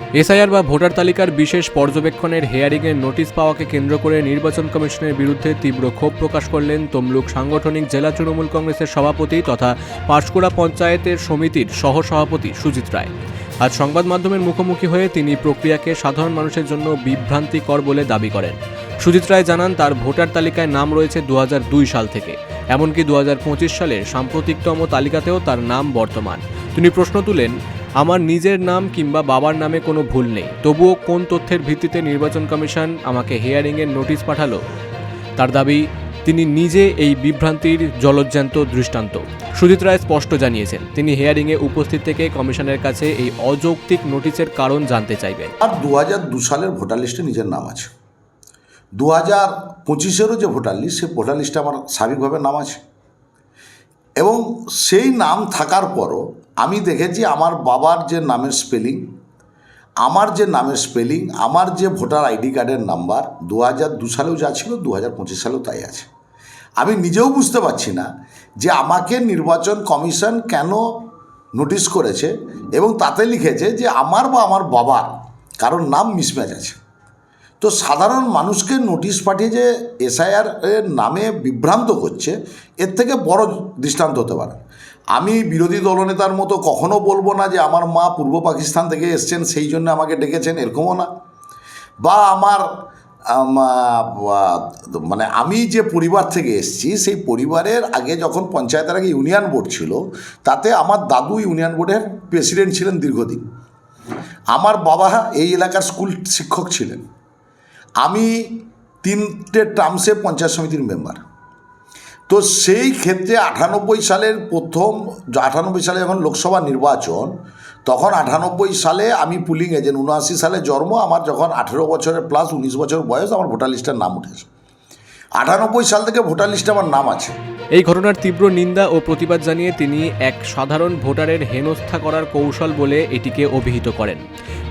SIR বা voter তালিকার বিশেষ পর্যবেক্ষণের হেয়ারিংয়ের নোটিশ পাওয়াকে কেন্দ্র করে নির্বাচন কমিশনের বিরুদ্ধে তীব্র ক্ষোভ প্রকাশ করলেন তমলুক সাংগঠনিক জেলা তৃণমূল কংগ্রেসের সভাপতি তথা পাঁশকুড়া পঞ্চায়েতের সমিতির সহসভাপতি সুজিত রায়। আজ সংবাদ মাধ্যমের মুখোমুখি হয়ে তিনি প্রক্রিয়াকে সাধারণ মানুষের জন্য বিভ্রান্তিকর বলে দাবি করেন। সুজিত রায় জানান, তার ভোটার তালিকায় নাম রয়েছে দু হাজার দুই সাল থেকে। এমনকি দু হাজার পঁচিশ সালের সাম্প্রতিকতম তালিকাতেও তার নাম বর্তমান। তিনি প্রশ্ন তুলেন আমার নিজের নাম কিংবা বাবার নামে কোনো ভুল নেই। তবুও কোন তথ্যের ভিত্তিতে নির্বাচন কমিশন আমাকে হেয়ারিংয়ের নোটিশ পাঠালো? তার দাবি, তিনি নিজে এই বিভ্রান্তির জলজ্যান্ত দৃষ্টান্ত। সুজিত রায় স্পষ্ট জানিয়েছেন, তিনি হেয়ারিংয়ে উপস্থিত থেকে কমিশনের কাছে এই অযৌক্তিক নোটিশের কারণ জানতে চাইবেন। আর দু হাজার দু সালের ভোটার লিস্টে নিজের নাম আছে। দু হাজার পঁচিশেরও যে ভোটার লিস্ট সেই ভোটার লিস্টে আমার স্বাভাবিকভাবে নাম আছে। এবং সেই নাম থাকার পরও আমি দেখেছি আমার বাবার যে নামের স্পেলিং আমার যে নামের স্পেলিং আমার যে ভোটার আইডি কার্ডের নাম্বার দু হাজার দু সালেও যা ছিল দু হাজার পঁচিশ সালেও তাই আছে। আমি নিজেও বুঝতে পারছি না যে আমাকে নির্বাচন কমিশন কেন নোটিশ করেছে এবং তাতে লিখেছে যে আমার বা আমার বাবার কারোর নাম মিসম্যাচ আছে। তো সাধারণ মানুষকে নোটিশ পাঠিয়ে যে এসআইআর এর নামে বিভ্রান্ত করছে, এর থেকে বড় দৃষ্টান্ত হতে পারে। আমি বিরোধী দলনেতার মতো কখনো বলব না যে আমার মা পূর্ব পাকিস্তান থেকে এসছেন, সেই জন্য আমাকে ডেকেছেন, এরকমও না। বা আমার মানে আমি যে পরিবার থেকে এসেছি, সেই পরিবারের আগে যখন পঞ্চায়েতের আগে ইউনিয়ন বোর্ড ছিল, তাতে আমার দাদু ইউনিয়ন বোর্ডের প্রেসিডেন্ট ছিলেন দীর্ঘদিন। আমার বাবা এই এলাকার স্কুল শিক্ষক ছিলেন। আমি তিনটে টার্মসে পঞ্চায়েত সমিতির মেম্বার। তো সেই ক্ষেত্রে আটানব্বই সালের প্রথম আটানব্বই সালে যখন লোকসভা নির্বাচন, তখন আটানব্বই সালে আমি পুলিং এজেন্ট উনআশি সালে জন্ম, আমার যখন আঠেরো বছরের প্লাস উনিশ বছর বয়স, আমার ভোটার লিস্টের নাম উঠেছে। আটানব্বই সাল থেকে ভোটার লিস্টে আমার নাম আছে। এই ঘটনার তীব্র নিন্দা ও প্রতিবাদ জানিয়ে তিনি এক সাধারণ ভোটারের হেনস্থা করার কৌশল বলে এটিকে অভিহিত করেন।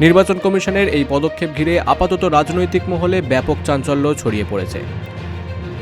নির্বাচন কমিশনের এই পদক্ষেপ ঘিরে আপাতত রাজনৈতিক মহলে ব্যাপক চাঞ্চল্য ছড়িয়ে পড়েছে।